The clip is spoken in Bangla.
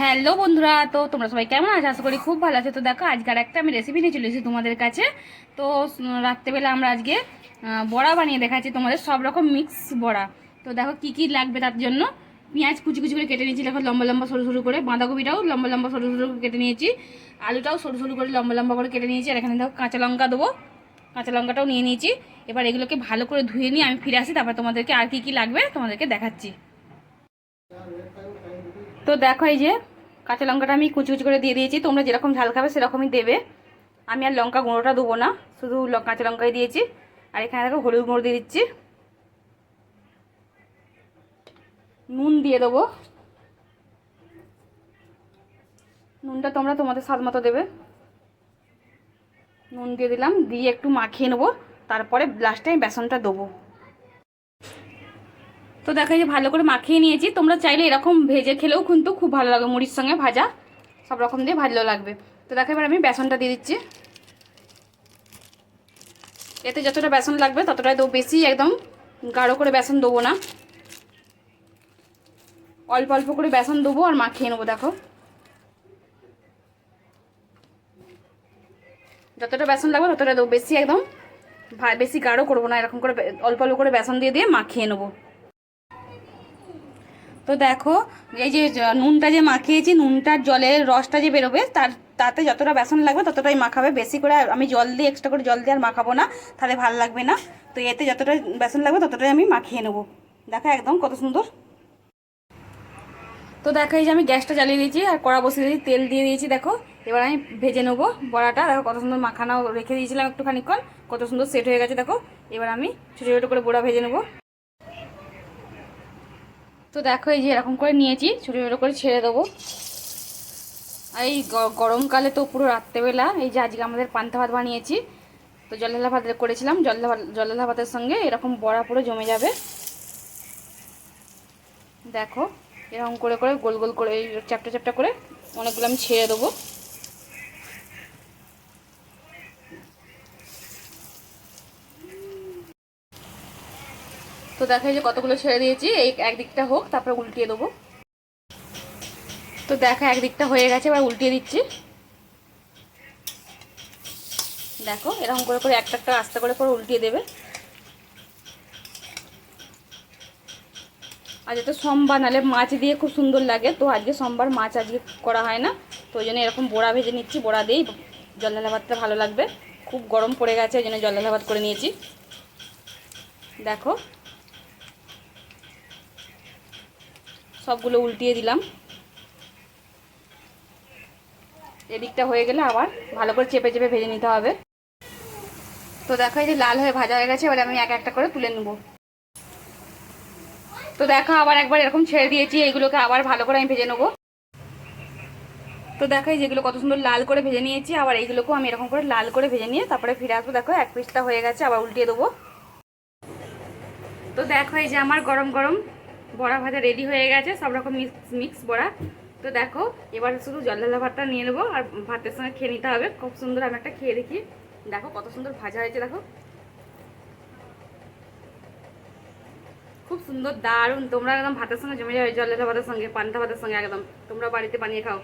হ্যালো বন্ধুরা, তো তোমরা সবাই কেমন আছো? আশা করি খুব ভালো আছে। তো দেখো আজকের একটা আমি রেসিপি নিয়ে চলে এসেছি তোমাদের কাছে। তো রাত্রেবেলা আমরা আজকে বড়া বানিয়ে দেখাচ্ছি তোমাদের, সব রকম মিক্স বড়া। তো দেখো, কি কি লাগবে তার জন্য? পেঁয়াজ কুচি কুচি করে কেটে নিয়েছি, দেখো, লম্বা লম্বা, সরু সরু করে। বাঁধাকপিটাও লম্বা লম্বা, সরু সরু করে কেটে নিয়েছি। আলুটাও সরু সরু করে লম্বা লম্বা করে কেটে নিয়েছি। আর এখানে দেখো, কাঁচা লঙ্কা দেবো। কাঁচা লঙ্কাটাও নিয়ে নিয়েছি। এবার এগুলোকে ভালো করে ধুয়ে নিয়ে আমি ফিরে আসি, তারপর তোমাদেরকে আর কি কি লাগবে তোমাদেরকে দেখাচ্ছি। তো দেখো, এই যে কাঁচা লঙ্কাটা আমি কুচি কুচি করে দিয়ে দিয়েছি। তোমরা যেরকম ঝাল খাবে সেরকমই দেবে। আমি আর লঙ্কা গুঁড়োটা দেবো না, শুধু কাঁচা লঙ্কাই দিয়েছি। আর এখানে দেখো হলুদ গুঁড়ো দিয়ে দিচ্ছি। নুন দিয়ে দেবো। নুনটা তোমরা তোমাদের স্বাদ মতো দেবে। নুন দিয়ে দিলাম, দিয়ে একটু মাখিয়ে নেব। তারপরে লাস্টে আমি বেসনটা দেবো। তো দেখো যে ভালো করে মাখিয়ে নিয়েছি। তোমরা চাইলে এরকম ভেজে খেলেও কিন্তু খুব ভালো লাগে মুড়ির সঙ্গে ভাজা। সব রকম দিয়ে ভালো লাগবে। তো দেখো এবার আমি বেসনটা দিয়ে দিচ্ছি। এতে যতটা বেসন লাগবে ততটাই দেবো। বেশি একদম গাঢ় করে বেসন দেবো না। অল্প অল্প করে বেসন দেবো আর মাখিয়ে নেব, দেখো। যতটা বেসন লাগবে ততটা দেবো। বেশি একদম বেশি গাঢ় করব না। এরকম করে অল্প অল্প করে বেসন দিয়ে দিয়ে মাখিয়ে নেব। তো দেখো, এই যে নুনটা যে মাখিয়েছি, নুনটার জলের রসটা যে বেরোবে, তার, তাতে যতটা বেসন লাগবে ততটাই মাখাবে। বেশি করে আমি জল দিয়ে এক্সট্রা করে জল দিয়ে আর মাখাবো না, তাহলে ভালো লাগবে না। তো এতে যতটা বেসন লাগবে ততটাই আমি মাখিয়ে নেব। দেখো একদম কত সুন্দর। তো দেখো, এই যে আমি গ্যাসটা জ্বালিয়ে দিয়েছি আর কড়া বসিয়ে দিয়েছি, তেল দিয়ে দিয়েছি, দেখো। এবার আমি ভেজে নেব বড়াটা। দেখো কত সুন্দর মাখানো রেখে দিয়েছিলাম একটু খানিকক্ষণ কত সুন্দর সেট হয়ে গেছে, দেখো। এবার আমি ছোটো ছোটো করে বড়া ভেজে নেব। তো দেখো এই যে এরকম করে নিয়েছি ছোটো ছোটো করে ছেড়ে দেবো। আর এই গরমকালে তো পুরো রাত্রেবেলা, এই যে আজকে আমাদের পান্তা ভাত বানিয়েছি, তো জলেলা ভাত করেছিলাম জলধা জলঢালা ভাতের সঙ্গে এরকম বড়া পুরো জমে যাবে। দেখো, এরকম করে করে গোল গোল করে এই চ্যাপটা চ্যাপটা করে অনেকগুলো আমি ছেড়ে দেবো। তো দেখো যে কতগুলো ছেড়ে দিয়েছি। এই একদিকটা হোক, তারপরে উল্টিয়ে দেবো। তো দেখো একদিকটা হয়ে গেছে, এবার উল্টিয়ে দিচ্ছি। দেখো, এরকম করে করে একটা একটা আস্তে করে করে উল্টিয়ে দেবে। আজকে তো সোমবার, নাহলে মাছ দিয়ে খুব সুন্দর লাগে। তো আজকে সোমবার মাছ আজকে করা হয় না। তো ওই জন্য এরকম বড়া ভেজে নিচ্ছি, বড়া দিয়েই জল ঢালা ভাতটা ভালো লাগবে। খুব গরম পড়ে গেছে, ওই জন্য জল ঢালা ভাত করে নিয়েছি। দেখো সবগুলো উল্টিয়ে দিলাম। এদিকটা হয়ে গেলে আবার ভালো করে চেপে চেপে ভেজে নিতে হবে। তো দেখো, এই যে লাল হয়ে ভাজা হয়ে গেছে, এবার আমি এক একটা করে তুলে নেব। তো দেখো, আবার একবার এরকম ছেড়ে দিয়েছি, এইগুলোকে আবার ভালো করে আমি ভেজে নেব। তো দেখো, এই যেগুলো কত সুন্দর লাল করে ভেজে নিয়েছি, আবার এইগুলোকেও আমি এরকম করে লাল করে ভেজে নিয়ে তারপরে ফিরে আসব। দেখো, এক পিসটা হয়ে গেছে, আবার উল্টিয়ে দেবো। তো দেখো, এই যে আমার গরম গরম বড়া ভাজা রেডি হয়ে গেছে, সব রকম মিক্স মিক্স বড়া। তো দেখো, এবার শুধু জল ঢালা ভাতটা নিয়ে নেব, আর ভাতের সঙ্গে খেয়ে নিতে হবে। খুব সুন্দর আমি একটা খেয়ে দেখি। দেখো কত সুন্দর ভাজা হয়েছে, দেখো। খুব সুন্দর দারুণ, তোমরা একদম ভাতের সঙ্গে জমে যাবে জল ঢালা ভাতের সঙ্গে, পান্তা ভাতের সঙ্গে একদম। তোমরা বাড়িতে বানিয়ে খাও।